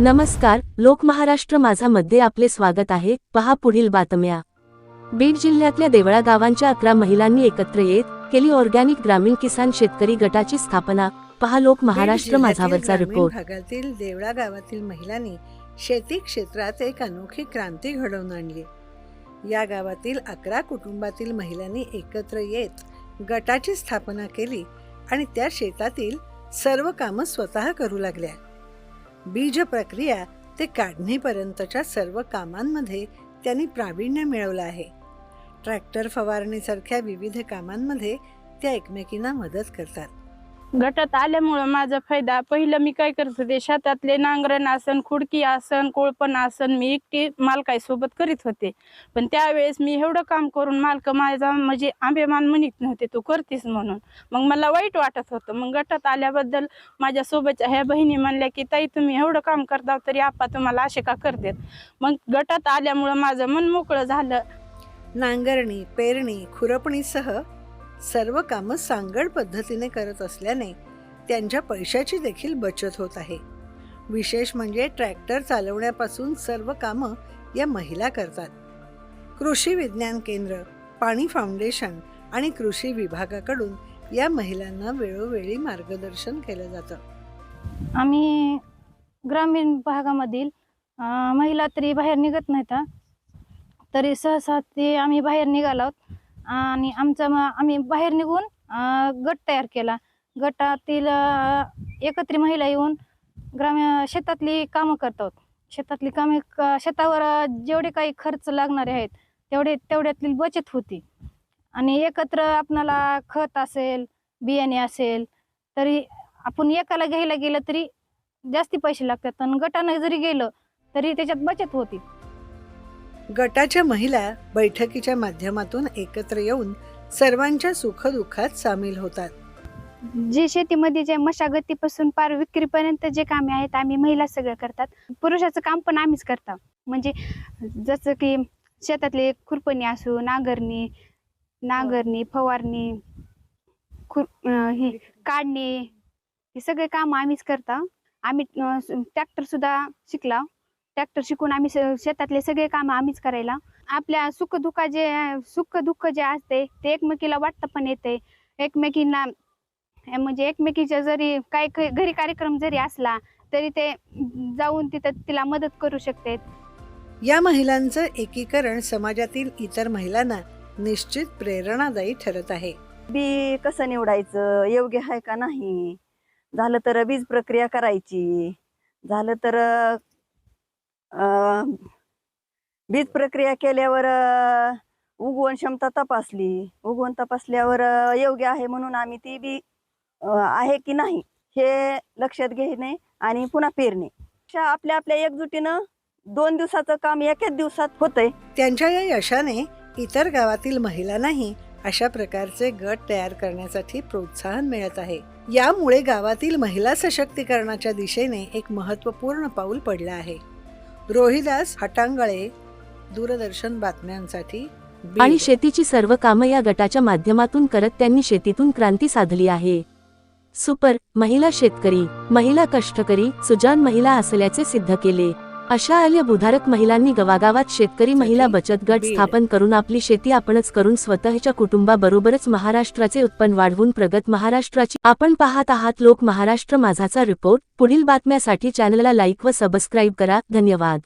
नमस्कार लोक महाराष्ट्र माझा मध्ये आपले स्वागत आहे. पहा पुढील बातम्या. बीड जिल्ह्यातल्या देवळा गावांच्या अकरा महिलांनी एकत्र येत केली ऑर्गॅनिक ग्रामीण किसान शेतकरी गटाची स्थापना. पहा लोक महाराष्ट्र माझावरचा रिपोर्ट भागातील देवळा गावातील महिलांनी शेती क्षेत्रात एक अनोखी क्रांती घडवून आणली. या गावातील अकरा कुटुंबातील महिलांनी एकत्र येत गटाची स्थापना केली आणि त्या शेतातील सर्व कामं स्वतः करू लागल्या. बीज प्रक्रिया ते काढणीपर्यंतच्या सर्व कामांमध्ये त्यांनी प्रावीण्य मिळवलं आहे. ट्रॅक्टर फवारणीसारख्या विविध कामांमध्ये त्या एकमेकींना मदत करतात. गटात आल्यामुळं माझा फायदा. पहिलं मी काय करत होते शेतातले नांगरण आसन खुडकी आसन कोळपण आसन मी एकटी मालकासोबत करीत होते. पण त्यावेळेस मी एवढं काम करून मालक माझा म्हणजे आंबेमान म्हणत नव्हते तू करतीस म्हणून. मग मला वाईट वाटत होतं. मग गटात आल्याबद्दल माझ्या सोबतच्या ह्या बहिणी म्हणल्या की ताई तुम्ही एवढं काम करता तरी आपा तुम्हाला असे का करतात? मग गटात आल्यामुळं माझं मन मोकळं झालं. नांगरणी पेरणी खुरपणीसह सर्व कामं सांगड पद्धतीने करत असल्याने त्यांच्या पैशाची देखील बचत होत आहे. विशेष म्हणजे ट्रॅक्टर चालवण्यापासून सर्व कामं या महिला करतात. कृषी विज्ञान केंद्र पाणी फाउंडेशन आणि कृषी विभागाकडून या महिलांना वेळोवेळी मार्गदर्शन केलं जातं. आम्ही ग्रामीण भागामधील महिला तरी बाहेर निघत नाहीत. तरी सहसा ते आम्ही बाहेर निघालो आहोत. आणि आमचा आम्ही बाहेर निघून गट तयार केला. गटातील अं, एकत्री महिला येऊन ग्रामीण शेतातली कामं करतात. शेतातली कामे क- शेतावर जेवढे काही खर्च लागणारे आहेत तेवढे तेवढ्यातली बचत होती. आणि एकत्र आपणाला खत असेल बियाणे असेल तरी आपण एकाला घ्यायला गेलं तरी जास्ती पैसे लागतात. आणि गटानं जरी गेलं तरी त्याच्यात बचत होती. गटाच्या महिला बैठकीच्या माध्यमातून एकत्र येऊन सर्वांच्या सुखदुःखात सामील होतात. जे शेतीमध्ये जे मशागतीपासून पार विक्रीपर्यंत जे कामे आहेत आम्ही महिला सगळं करतात. पुरुषाचं काम पण आम्हीच करतो. म्हणजे जसं की शेतातले खुरपणी असो नांगरणी नांगरणी फवारणी खुर ही काढणे हे सगळे काम आम्हीच करता. आम्ही ट्रॅक्टर सुद्धा शिकला. ट्रॅक्टर शिकून आम्ही शेतातले सगळे काम आम्हीच करायला. आपल्या सुख दुःखा जे सुख दुःख जे असते ते एकमेकीला वाटतं पण येते. एकमेकींना म्हणजे एकमेकीच्या जरी काय क- घरी कार्यक्रम जरी असला तरी ते जाऊन तिथं तिला मदत करू शकते. या महिलांचं एकीकरण समाजातील इतर महिलांना निश्चित प्रेरणादायी ठरत आहे. बी कसं निवडायचं? योग्य आहे का नाही? झालं तर बीज प्रक्रिया करायची. झालं तर बीज प्रक्रिया केल्यावर उगवण क्षमता तपासली. उगवण तपासल्यावर योग्य आहे म्हणून आम्ही ती बी आहे की नाही हे लक्षात घेणे आणि पुन्हा पेरणे. अशा आपल्या आपल्या एकजुटीनं दोन दिवसाचं काम एकाच दिवसात होतंय. त्यांच्या या यशाने इतर गावातील महिलांनाही अशा प्रकारचे गट तयार करण्यासाठी प्रोत्साहन मिळत आहे. यामुळे गावातील महिला सशक्तीकरणाच्या दिशेने एक महत्त्वपूर्ण पाऊल पडलं आहे. रोहिदास हटांगळे दूरदर्शन बातम्यांसाठी आणि शेतीची सर्व कामं या गटाच्या माध्यमातून करत त्यांनी शेतीतून क्रांती साधली आहे. सुपर महिला शेतकरी महिला कष्टकरी सुजान महिला असल्याचे सिद्ध केले. अशा आल्या बुधारक महिलांनी गावागावात शेतकरी महिला बचत गट. स्थापन करून आपली शेती आपणच करून स्वतःच्या कुटुंबाबरोबरच महाराष्ट्राचे उत्पन्न वाढवून प्रगत महाराष्ट्राची आपण पाहत आहात लोक महाराष्ट्र माझाचा रिपोर्ट. पुढील बातम्यासाठी चॅनलला लाईक व सबस्क्राईब करा. धन्यवाद.